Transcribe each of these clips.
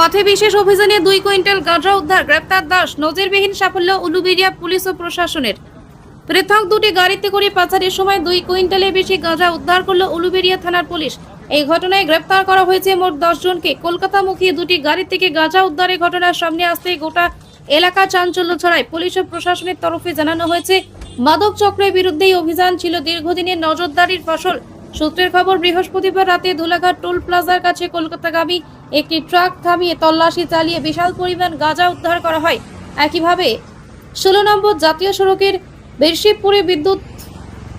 পথে বিশেষ অভিযানে দুই কুইন্টাল গাঁজা উদ্ধার, গ্রেপ্তার দাস, নজিরবিহীন সাফল্য উলুবেরিয়া পুলিশ ও প্রশাসনের। পৃথক দুটি গাড়িতে করে পাচারের সময় দুই কুইন্টালের বেশি গাঁজা উদ্ধার করল উলুবেরিয়া থানার পুলিশ। এই ঘটনায় গ্রেপ্তার করা হয়েছে মোট দশ জনকে। কলকাতামুখী দুটি গাড়ি থেকে গাঁজা উদ্ধারের ঘটনার সামনে আসতেই গোটা এলাকা চাঞ্চল্য ছড়ায়। পুলিশ ও প্রশাসনের তরফে জানানো হয়েছে, মাদক চক্রের বিরুদ্ধে অভিযান ছিল দীর্ঘদিনের নজরদারির ফসল। সূত্রের খবর, বৃহস্পতিবার রাতে ধুলাঘাট টোল প্লাজার কাছে কলকাতাগামী একটি ট্রাক থামিয়ে তল্লাশি চালিয়ে বিশাল পরিমাণ গাঁজা উদ্ধার করা হয়। একইভাবে, ষোলো নম্বর জাতীয় সড়কের বেরশিবপুরে বিদ্যুৎ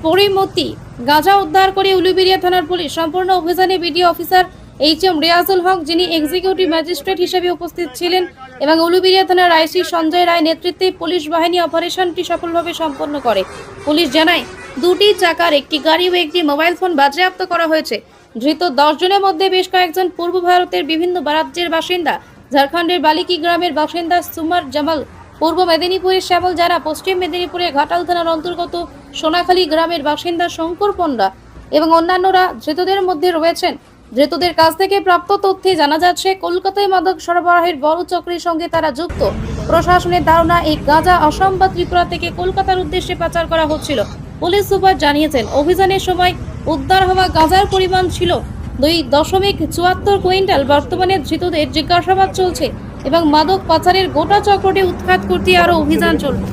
পরিমতি গাঁজা উদ্ধার করে উলুবেড়িয়া থানার পুলিশ সম্পূর্ণ অভিযানে BDO officer H M Riazul Haque, যিনি এক্সিকিউটিভ ম্যাজিস্ট্রেট হিসেবে উপস্থিত ছিলেন, এবং উলুবেড়িয়া থানার আইসি সঞ্জয় রায় নেতৃত্বে পুলিশ বাহিনী অপারেশনটি সফলভাবে সম্পন্ন করে। পুলিশ জানায়, দুটি চাকার একটি গাড়ি ও একটি মোবাইল ফোন বাজেয়াপ্ত করা হয়েছে। ধৃত জনের মধ্যে বেশ কয়েকজন পূর্ব ভারতের বিভিন্ন রাজ্যের বাসিন্দা। ঝাড়খণ্ডের বালিকি গ্রামের বাসিন্দা সুমার জামাল, পূর্ব মেদিনীপুরের শ্যামল যারা পশ্চিম মেদিনীপুরের ঘাটাল থানার অন্তর্গত সোনাখালী গ্রামের বাসিন্দা শঙ্কর পণ্ডা এবং অন্যান্যরা ধৃতদের মধ্যে রয়েছেন। ধৃতদের কাছ থেকে প্রাপ্ত তথ্যে জানা যাচ্ছে, কলকাতায় মাদক সরবরাহের বড় চক্রের সঙ্গে তারা যুক্ত। প্রশাসনের ধারণা, এই গাঁজা আসাম বা ত্রিপুরা থেকে কলকাতার উদ্দেশ্যে পাচার করা হচ্ছিল। পুলিশ সুপার জানিয়েছেন, অভিযানের সময় উদ্ধার হওয়া গাঁজার পরিমাণ ছিল দুই দশমিক চুয়াত্তর কুইন্টাল। বর্তমানে ধৃতদের জিজ্ঞাসাবাদ চলছে এবং মাদক পাচারের গোটা চক্রটি উৎখাত করতে আরও অভিযান চলবে।